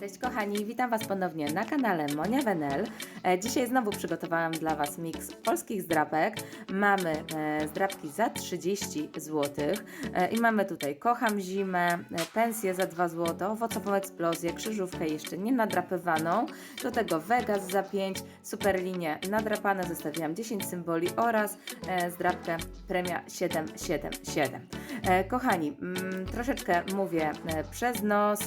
Cześć kochani, witam Was ponownie na kanale Monia Wenel. E, Dzisiaj znowu przygotowałam dla Was miks polskich zdrapek. Mamy e, zdrapki za 30 zł e, i mamy tutaj Kocham Zimę, pensję za 2 zł, owocową eksplozję, krzyżówkę jeszcze nie nadrapywaną, do tego Vegas za 5, superlinie nadrapane, zostawiłam 10 symboli oraz zdrapkę premia 777. E, Kochani, mm, troszeczkę mówię przez nos,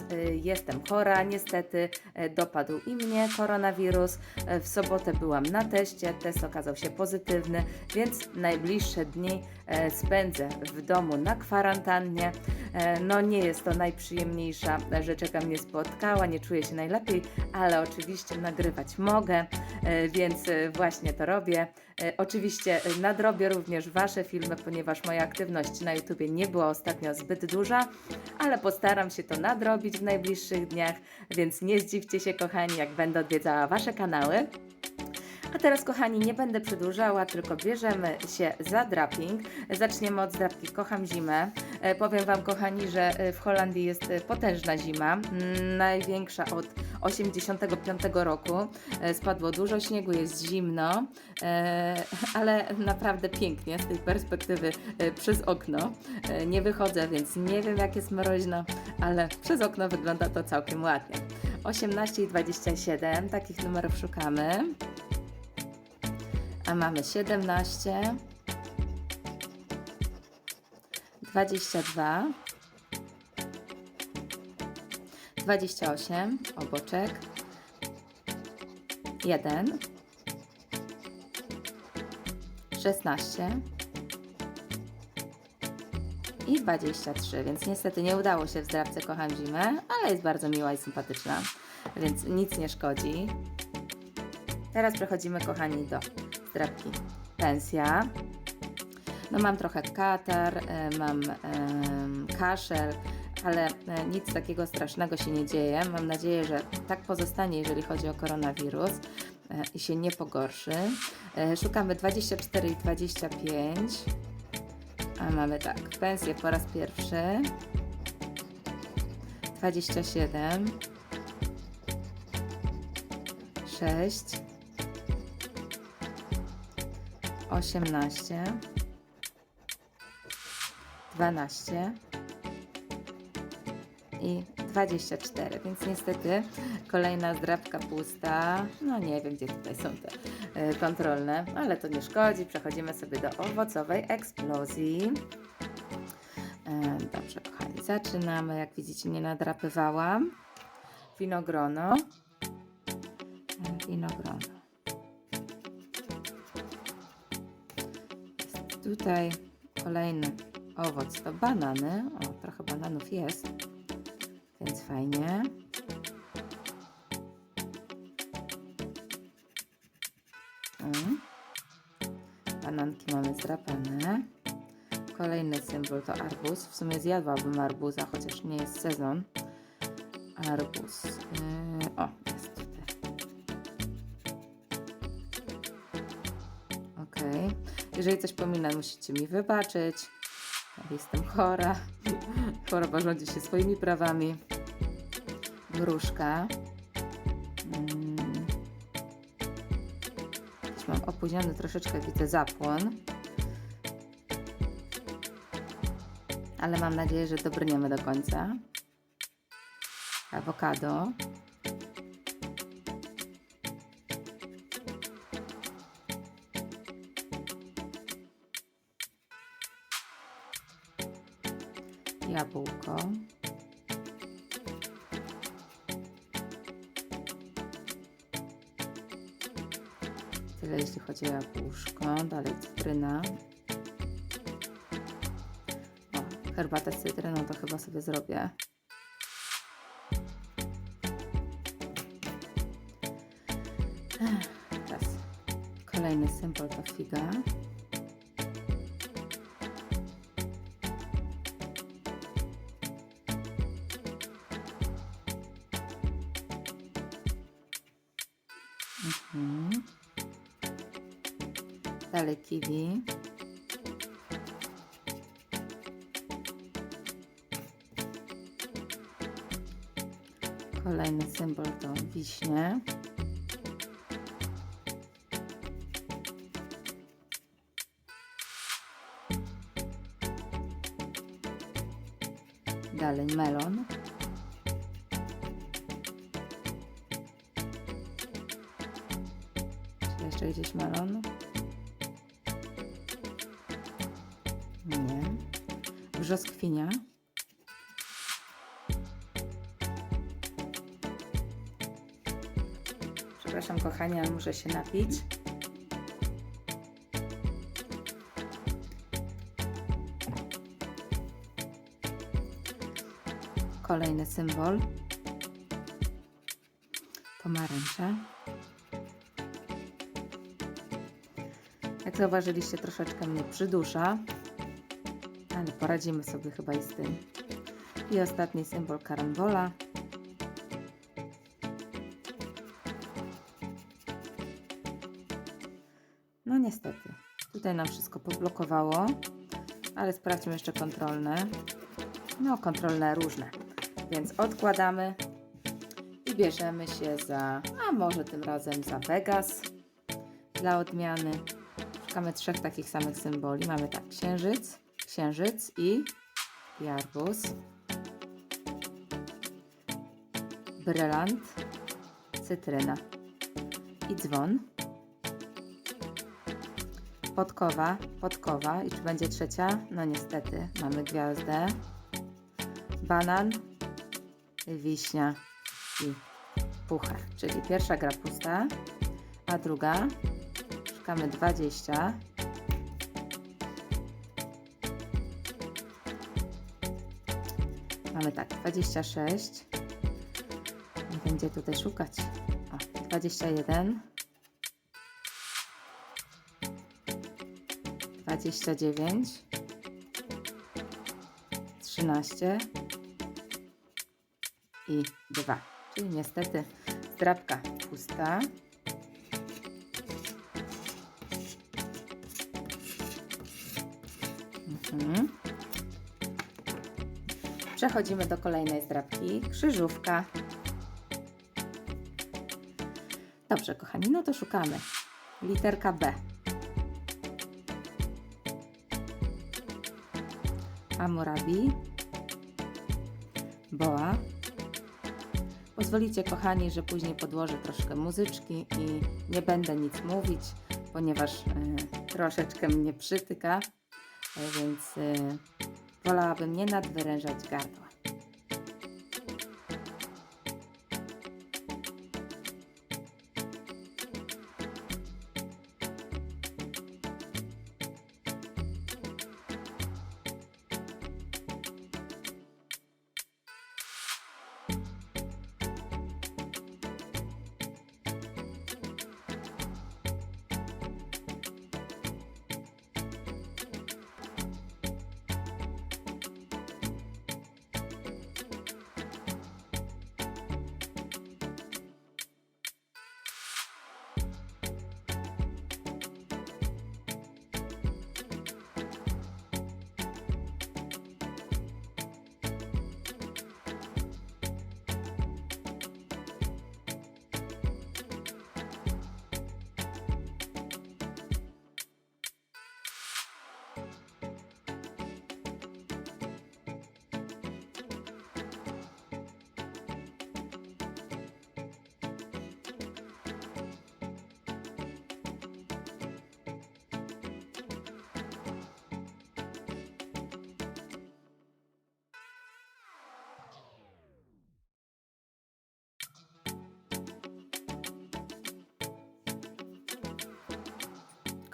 jestem chora, niestety e, dopadł i mnie koronawirus. E, W sobotę byłam na teście, test okazał się pozytywny, więc najbliższe dni spędzę w domu na kwarantannie. E, No nie jest to najprzyjemniejsza rzecz, jaka mnie spotkała, nie czuję się najlepiej, ale oczywiście nagrywać mogę, e, więc e, właśnie to robię. E, Oczywiście e, nadrobię również Wasze filmy, ponieważ moja aktywność na YouTubie nie była ostatnio zbyt duża, ale postaram się to nadrobić w najbliższych dniach, więc nie zdziwcie się, kochani, jak będę odwiedzała Wasze kanały. A teraz, kochani, nie będę przedłużała, tylko bierzemy się za draping. Zaczniemy od zdrapki Kocham Zimę. E, powiem Wam, kochani, że e, w Holandii jest e, potężna zima, mm, największa od 85 roku. Spadło dużo śniegu, jest zimno, ale naprawdę pięknie z tej perspektywy przez okno. Nie wychodzę, więc nie wiem, jak jest mroźno, ale przez okno wygląda to całkiem ładnie. 18 i 27, takich numerów szukamy. A mamy 17, 22, 28, oboczek, 1, 16 i 23, więc niestety nie udało się w zdrabce Kocham Zimę, ale jest bardzo miła i sympatyczna, więc nic nie szkodzi. Teraz przechodzimy, kochani, do zdrabki pensja. No mam trochę katar, e, mam kaszel, ale e, nic takiego strasznego się nie dzieje. Mam nadzieję, że tak pozostanie, jeżeli chodzi o koronawirus e, i się nie pogorszy. Szukamy 24 i 25. A mamy tak, pensję po raz pierwszy. 27. 6. 18. 12 i 24, więc niestety kolejna zdrabka pusta. No nie wiem, gdzie tutaj są te e, kontrolne, ale to nie szkodzi. Przechodzimy sobie do owocowej eksplozji. E, Dobrze, kochani, zaczynamy. Jak widzicie, nie nadrapywałam. Winogrono. E, Winogrono. Tutaj kolejny owoc to banany. O, trochę bananów jest, więc fajnie. Mm. Bananki mamy zdrapane. Kolejny symbol to arbuz. W sumie zjadłabym arbuza, chociaż nie jest sezon. Arbuz. Yy, o, jest Jeżeli coś pominę, musicie mi wybaczyć. Jestem chora. Choroba rządzi się swoimi prawami. Gruszka. Mm. Już mam opóźniony troszeczkę, widzę zapłon. Ale mam nadzieję, że dobrniemy do końca. Awokado. Jabłko. Tyle jeśli chodzi o jabłuszko. Dalej cytryna. O, herbatę z cytryną to chyba sobie zrobię. Teraz kolejny symbol to figa. Kolejny symbol to wiśnie. Dalej melon. Czy jeszcze gdzieś melon? Nie. Brzoskwinia. Przepraszam, kochani, ale muszę się napić. Kolejny symbol. Pomarańcza. Jak zauważyliście, troszeczkę mnie przydusza, ale poradzimy sobie chyba i z tym. I ostatni symbol karambola. Niestety, tutaj nam wszystko poblokowało, ale sprawdźmy jeszcze kontrolne. No, kontrolne różne. Więc odkładamy i bierzemy się za, a może tym razem za Vegas dla odmiany. Szukamy trzech takich samych symboli. Mamy tak, księżyc, księżyc i, arbuz. Brylant, cytryna i dzwon. Podkowa, podkowa. I czy będzie trzecia? No niestety, mamy gwiazdę. Banan, wiśnia i puchar. Czyli pierwsza gra pusta, a druga szukamy 20. Mamy tak, 26. Nie będzie tutaj szukać. O, 21. 29. 13 i 2. Czyli niestety zdrabka pusta. Mhm. Przechodzimy do kolejnej zdrabki. Krzyżówka. Dobrze, kochani, no to szukamy. Literka B. Hammurabi. Boa. Pozwolicie, kochani, że później podłożę troszkę muzyczki i nie będę nic mówić, ponieważ y, troszeczkę mnie przytyka, y, więc y, wolałabym nie nadwyrężać gardła.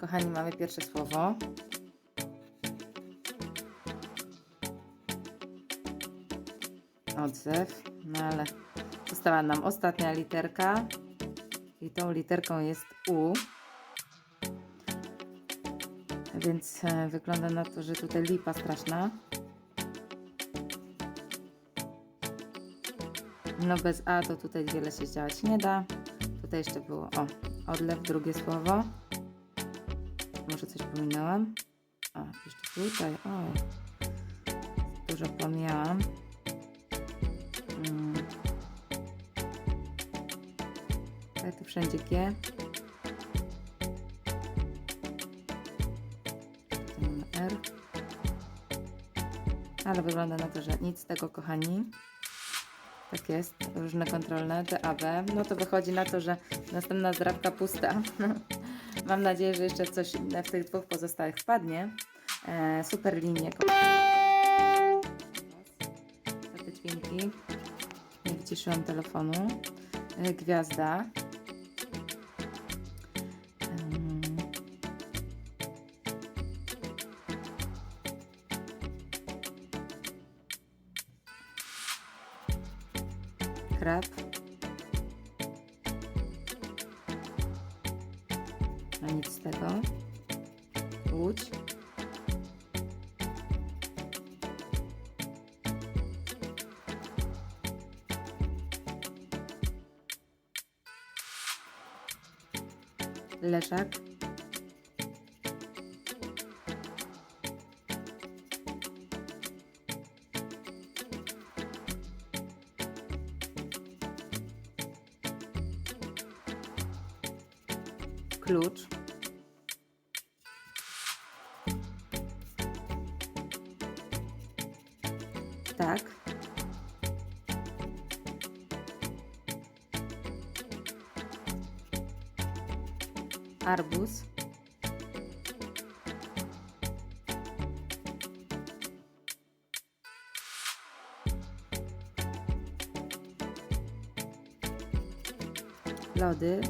Kochani, mamy pierwsze słowo. Odzew. No ale została nam ostatnia literka. I tą literką jest U. Więc e, wygląda na to, że tutaj lipa straszna. No bez A to tutaj wiele się działać nie da. Tutaj jeszcze było, o, odlew, drugie słowo. Może coś pominęłam? A, jeszcze tutaj, o. Dużo pomijałam. Mm. Wszędzie G. Tu mamy R. Ale wygląda na to, że nic z tego, kochani. Tak jest, różne kontrolne, DAB. No to wychodzi na to, że następna zdrabka pusta. Mam nadzieję, że jeszcze coś w tych dwóch pozostałych wpadnie. E, super linie. Za te dźwięki. Nie wyciszyłam telefonu. E, gwiazda. Em, Krab. A nic z tego. Łódź. Leżak. Arbuz. Lody.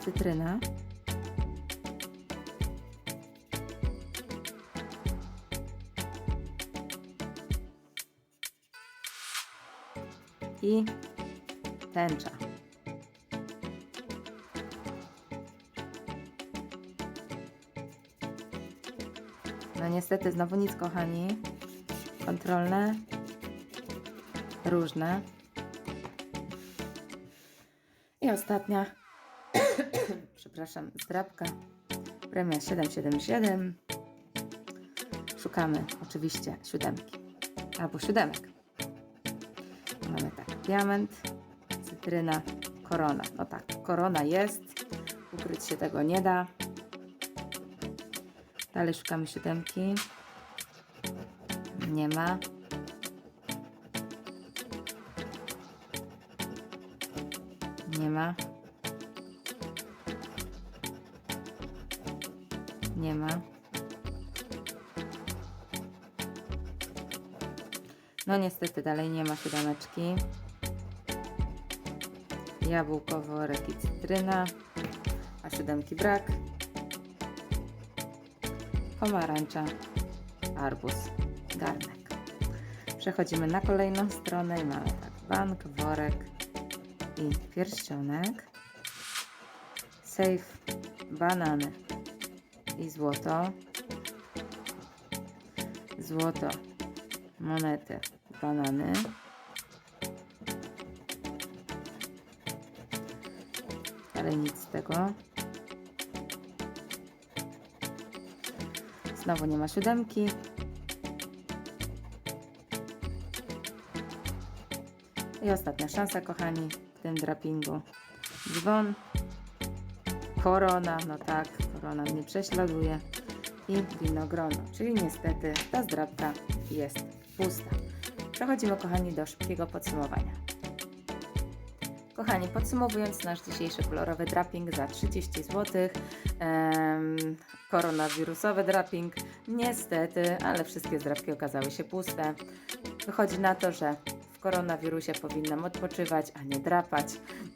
Cytryna. I tęcza. No niestety znowu nic, kochani. Kontrolne. Różne. I ostatnia. Przepraszam, zdrabka. Premia 777. Szukamy oczywiście siódemki. Albo siódemek. Mamy tak, diament, cytryna, korona. No tak, korona jest, ukryć się tego nie da. Dalej szukamy siódemki. Nie ma. Nie ma. Nie ma. No niestety dalej nie ma siódemeczki. Jabłko, worek i cytryna. A siódemki brak. Pomarańcza, arbuz, garnek. Przechodzimy na kolejną stronę i mamy tak bank, worek i pierścionek. Safe, banany i złoto. Złoto, monety, banany. Ale nic z tego. Znowu nie ma siódemki. I ostatnia szansa, kochani, w tym drapingu. Dzwon, korona, no tak, korona mnie prześladuje i winogrono, czyli niestety ta zdrabka jest pusta. Przechodzimy, kochani, do szybkiego podsumowania. Kochani, podsumowując nasz dzisiejszy kolorowy draping za 30 zł, em, koronawirusowy draping, niestety, ale wszystkie zdrapki okazały się puste. Wychodzi na to, że w koronawirusie powinnam odpoczywać, a nie drapać.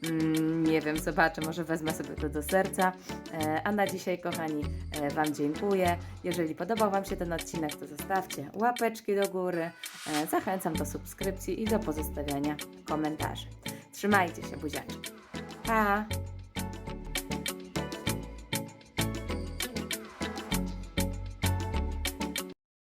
Mm, nie wiem, zobaczę, może wezmę sobie to do serca. E, a na dzisiaj, kochani, e, Wam dziękuję. Jeżeli podobał Wam się ten odcinek, to zostawcie łapeczki do góry. E, zachęcam do subskrypcji i do pozostawiania komentarzy. Trzymajcie się, buziaczki. Pa!